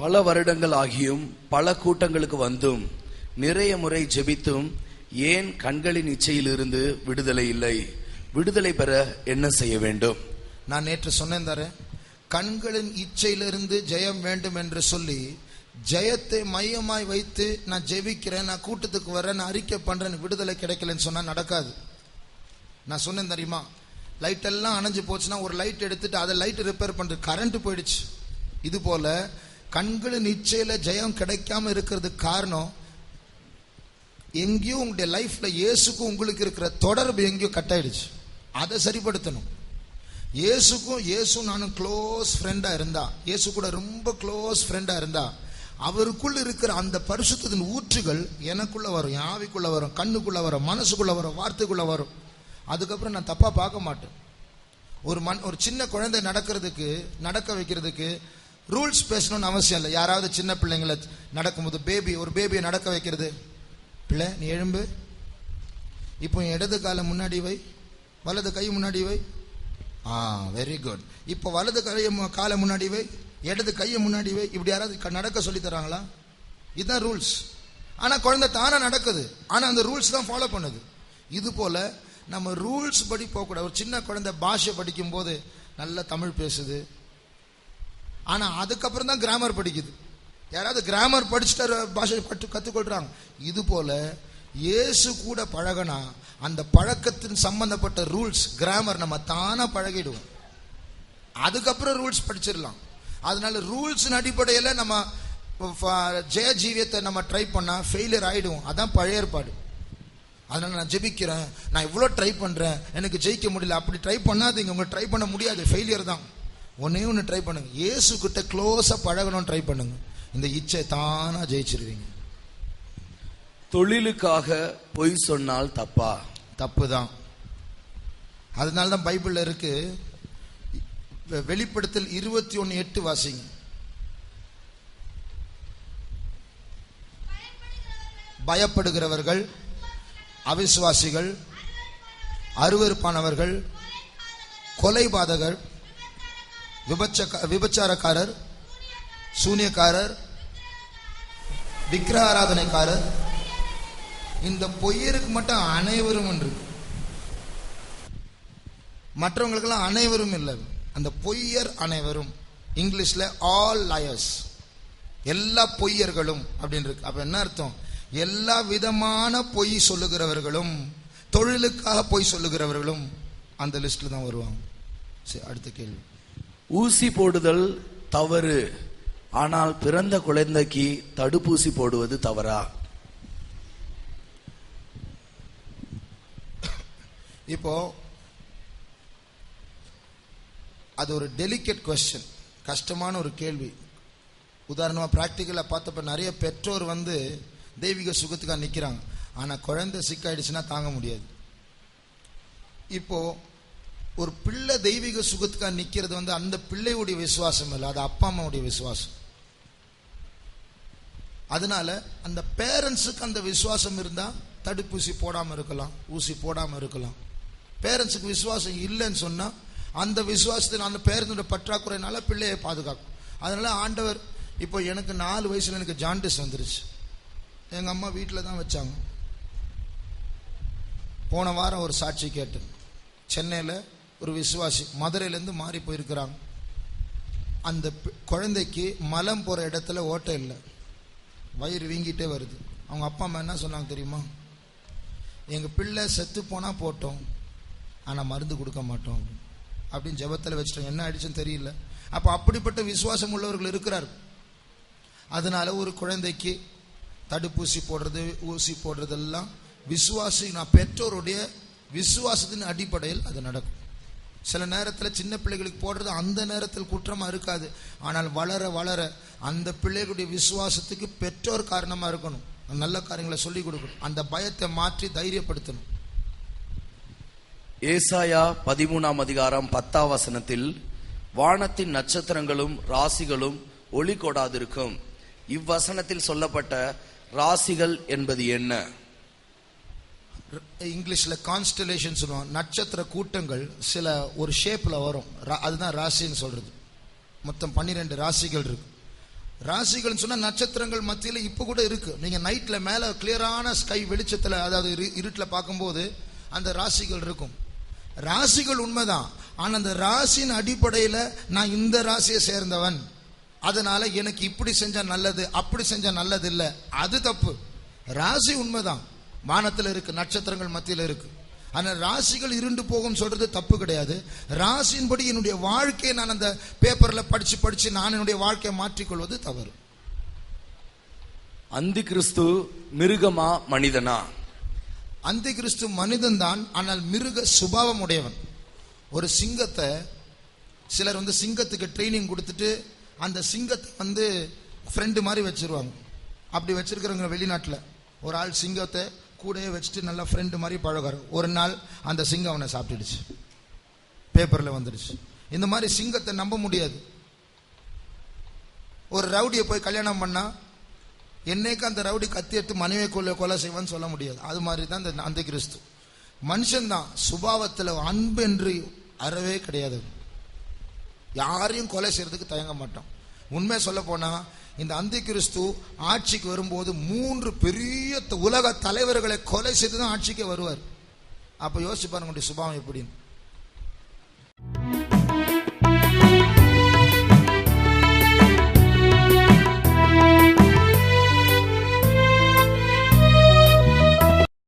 பல வருடங்கள் ஆகியும் பல கூட்டங்களுக்கு வந்தும் நிறைய முறை ஜெபித்தும் ஏன் கண்களின் இச்சையிலிருந்து விடுதலை இல்லை? விடுதலை பெற என்ன செய்ய வேண்டும்? நான் நேற்று சொன்னேன் தர கண்களின் இச்சையிலிருந்து ஜெயம் வேண்டும் என்று சொல்லி ஜெயத்தை மையமாய் வைத்து நான் ஜெபிக்கிறேன் நான் கூட்டத்துக்கு வரேன் நான் அறிக்கை பண்றேன் விடுதலை கிடைக்கலன்னு சொன்னா நடக்காது. நான் சொன்னேன் தெரியுமா? லைட் எல்லாம் அணைஞ்சு போச்சுன்னா ஒரு லைட் எடுத்துட்டு அதை லைட் ரிப்பேர் பண்றது கரண்ட் போயிடுச்சு. இது போல கண்களும் நிச்சயில ஜெயம் கிடைக்காம இருக்கிறதுக்கு காரணம் எங்கேயோ உங்களுடைய லைஃப்ல இயேசுக்கும் உங்களுக்கு இருக்கிற தொடர்பு எங்கேயோ கட் ஆயிடுச்சு அதை சரிப்படுத்தணும். இயேசுக்கும் இயேசு நானும் க்ளோஸ் ஃப்ரெண்டா இருந்தா இயேசு கூட ரொம்ப க்ளோஸ் ஃப்ரெண்டா இருந்தா அவருக்குள் இருக்கிற அந்த பரிசுத்தின் ஊற்றுகள் எனக்குள்ள வரும் என் ஆவிக்குள்ள வரும் கண்ணுக்குள்ள வரும் மனசுக்குள்ள வரும் வார்த்தைக்குள்ள வரும். அதுக்கப்புறம் நான் தப்பா பார்க்க மாட்டேன். ஒரு மண் ஒரு சின்ன குழந்தை நடக்கிறதுக்கு நடக்க வைக்கிறதுக்கு ரூல்ஸ் பேசணும்னு அவசியம் இல்லை. யாராவது சின்ன பிள்ளைங்களை நடக்கும்போது பேபி ஒரு பேபியை நடக்க வைக்கிறது. பிள்ளை நீ எழும்பு. இப்போ என் இடது காலை முன்னாடி வை. வலது கை முன்னாடி வை. ஆ வெரி குட் இப்போ வலது கையை மு- காலை முன்னாடி வை. இடது கையை முன்னாடி வை. இப்படி யாராவது நடக்க சொல்லி தராங்களா? இதுதான் ரூல்ஸ். ஆனால் குழந்தை தானாக நடக்குது. ஆனால் அந்த ரூல்ஸ் தான் ஃபாலோ பண்ணுது. இது போல நம்ம ரூல்ஸ் படி போகக்கூடாது. ஒரு சின்ன குழந்தை பாஷை படிக்கும் போது நல்ல தமிழ் பேசுது. ஆனால் அதுக்கப்புறம் தான் கிராமர் படிக்குது. யாராவது கிராமர் படிச்சுட்டு பாஷை கற்று கற்றுக்கொள்கிறாங்க இது போல் இயேசு கூட பழகினா அந்த பழக்கத்தின் சம்பந்தப்பட்ட ரூல்ஸ் கிராமர் நம்ம தானாக பழகிடுவோம். அதுக்கப்புறம் ரூல்ஸ் படிச்சிடலாம். அதனால ரூல்ஸின் அடிப்படையில் நம்ம ஜெய ஜீவியத்தை நம்ம ட்ரை பண்ணால் ஃபெயிலியர் ஆகிடுவோம் அதான் பழைய ஏற்பாடு. அதனால் நான் ஜெபிக்கிறேன். நான் இவ்வளோ ட்ரை பண்ணுறேன் எனக்கு ஜெயிக்க முடியல. அப்படி ட்ரை பண்ணாதீங்க. உங்களுக்கு ட்ரை பண்ண முடியாது. ஃபெயிலியர் தான். ஒன்னே ஒன்று ட்ரை பண்ணுங்க. இயேசு கிட்ட க்ளோஸா பழகணும் ட்ரை பண்ணுங்க. இந்த இச்சை தானா ஜெயிச்சிருவீங்க. தொழிலுக்காக பொய் சொன்னால் தப்பா? தப்பு தான் அதனால தான் பைபிள்ல இருக்கு. வெளிப்படுத்தல் இருபத்தி ஒன்னு எட்டு வாசிங்க. பயப்படுகிறவர்கள் அவிசுவாசிகள் அருவருப்பானவர்கள் கொலைபாதகர் விபச்ச விபச்சாரக்காரர் சூனியக்காரர் விக்கிரக ஆராதனைக்காரர் இந்த பொய்யருக்கு மட்டும் அனைவரும் என்று மற்றவங்களுக்கெல்லாம் அனைவரும் இல்லை. அந்த பொய்யர் அனைவரும் இங்கிலீஷில் ஆல் லயர்ஸ் எல்லா பொய்யர்களும் அப்படின்னு இருக்கு. அப்போ என்ன அர்த்தம்? எல்லா விதமான பொய் சொல்லுகிறவர்களும் தொழிலுக்காக பொய் சொல்லுகிறவர்களும் அந்த லிஸ்ட்டில் தான் வருவாங்க. சரி அடுத்த கேள்வி. ஊசி போடுதல் தவறு. ஆனால் பிறந்த குழந்தைக்கு தடுப்பூசி போடுவது தவறா? இப்போ அது ஒரு டெலிகேட் கொஸ்டின் கஷ்டமான ஒரு கேள்வி. உதாரணமாக ப்ராக்டிக்கலாக பார்த்தப்ப நிறைய பெற்றோர் வந்து தெய்வீக சுகத்துக்காக நிற்கிறாங்க ஆனால் குழந்தை சிக்காயிடுச்சுன்னா தாங்க முடியாது. இப்போது ஒரு பிள்ளை தெய்வீக சுகத்துக்காக நிற்கிறது வந்து அந்த பிள்ளையுடைய விசுவாசம் இல்லை. அது அப்பா அம்மாவுடைய விசுவாசம். அதனால அந்த பேரண்ட்ஸுக்கு அந்த விசுவாசம் இருந்தால் தடுப்பூசி போடாமல் இருக்கலாம் ஊசி போடாமல் இருக்கலாம். பேரண்ட்ஸுக்கு விசுவாசம் இல்லைன்னு சொன்னால் அந்த விசுவாசத்தில் அந்த பேரண்ட்ஸோட பற்றாக்குறையினால பிள்ளையை பாதுகாக்கும். அதனால் ஆண்டவர் இப்போ எனக்கு நாலு வயசில் எனக்கு ஜாண்டிஸ் வந்துருச்சு. எங்கள் அம்மா வீட்டில் தான் வச்சாங்க. போன வாரம் ஒரு சாட்சி கேட்டேன். சென்னையில் ஒரு விசுவாசி மதுரையிலேருந்து மாறி போயிருக்கிறாங்க. அந்த பி- குழந்தைக்கு மலம் போகிற இடத்துல ஓட்டை இல்லை. வயிறு வீங்கிட்டே வருது. அவங்க அப்பா அம்மா என்ன சொன்னாங்க தெரியுமா? எங்கள் பிள்ளை செத்து போனால் போட்டோம் ஆனால் மருந்து கொடுக்க மாட்டோம் அப்படின்னு. ஜபத்தில் ஜெபத்தில் வச்சுட்டோம் என்ன ஆயிடுச்சுன்னு தெரியல. அப்போ அப்படிப்பட்ட விசுவாசம் உள்ளவர்கள் இருக்கிறார். அதனால ஒரு குழந்தைக்கு தடுப்பூசி போடுறது ஊசி போடுறதெல்லாம் விசுவாசி நான் பெற்றோருடைய விசுவாசத்தின் அடிப்படையில் அது நடக்கும். சில நேரத்தில் சின்ன பிள்ளைகளுக்கு போடுறது அந்த நேரத்தில் குற்றமாக இருக்காது. ஆனால் வளர வளர அந்த பிள்ளைகளுடைய விசுவாசத்துக்கு பெற்றோர் காரணமாக இருக்கணும். நல்ல காரியங்களை சொல்லிக் கொடுக்கணும். அந்த பயத்தை மாற்றி தைரியப்படுத்தணும். ஏசாயா பதிமூணாம் அதிகாரம் பத்தாம் வசனத்தில் வானத்தின் நட்சத்திரங்களும் ராசிகளும் ஒளி கொடாதிருக்கும். இவ்வசனத்தில் சொல்லப்பட்ட ராசிகள் என்பது என்ன? இங்கிலீஷில் கான்ஸ்டலேஷன் சொல்லுவோம் நட்சத்திர கூட்டங்கள் சில ஒரு ஷேப்பில் வரும். ரா- அதுதான் ராசின்னு சொல்றது. மொத்தம் பன்னிரெண்டு ராசிகள் இருக்கு. ராசிகள் சொன்னா நட்சத்திரங்கள் மத்தியில் இப்போ கூட இருக்கு. நீங்க நைட்ல மேல கிளியரான ஸ்கை வெளிச்சத்தில் அதாவது இரு- பார்க்கும்போது அந்த ராசிகள் இருக்கும். ராசிகள் உண்மைதான். ஆனால் அந்த ராசியின் அடிப்படையில் நான் இந்த ராசியை சேர்ந்தவன். அதனால எனக்கு இப்படி செஞ்சா நல்லது அப்படி செஞ்சா நல்லது இல்லை அது தப்பு. ராசி உண்மைதான். வானத்துல இருக்கு நட்சத்திரங்கள் மத்தியில இருக்கு. ஆனா ராசிகள் இருண்டு போகும் சொல்றது தப்பு கிடையாது. ராசியின்படி என்னுடைய வாழ்க்கையை நான் அந்த பேப்பர்ல படிச்சு படிச்சு நான் என்னுடைய வாழ்க்கையை மாற்றிக்கொள்வது தவறு. அந்தி கிறிஸ்து மிருகமா மனிதனா? அந்தி கிறிஸ்து மனிதன் தான் ஆனால் மிருக சுபாவம் உடையவன் ஒரு சிங்கத்தை சிலர் வந்து சிங்கத்துக்கு ட்ரைனிங் கொடுத்துட்டு அந்த சிங்கத்தை வந்து ஃப்ரெண்டு மாதிரி வச்சிருவாங்க. அப்படி வச்சிருக்கிறவங்க வெளிநாட்டில். ஒரு ஆள் சிங்கத்தை கூடயே வச்சுட்டு நல்லா ஃப்ரெண்டு மாதிரி பழகார் ஒரு நாள் அந்த சிங்கம் அவனை சாப்பிட்டுடுச்சு. பேப்பரில் வந்துடுச்சு. இந்த மாதிரி சிங்கத்தை நம்ப முடியாது. ஒரு ரவுடியை போய் கல்யாணம் பண்ணால் என்னைக்கு அந்த ரவுடி கத்தி எடுத்து மனைவி கொலை கொலை செய்வான்னு சொல்ல முடியாது. அது மாதிரி தான் இந்த அந்த கிறிஸ்து மனுஷன்தான் சுபாவத்தில் அன்பு என்று அறவே கிடையாது. யாரையும் கொலை செய்யறதுக்கு தயங்க மாட்டான். உண்மை சொல்ல போனா இந்த அந்தி கிறிஸ்து ஆட்சிக்கு வரும்போது மூன்று பெரிய உலக தலைவர்களை கொலை செய்து தான் ஆட்சிக்கு வருவார். அப்ப யோசிச்சு பாருங்க சுபாவம் எப்படின்னு.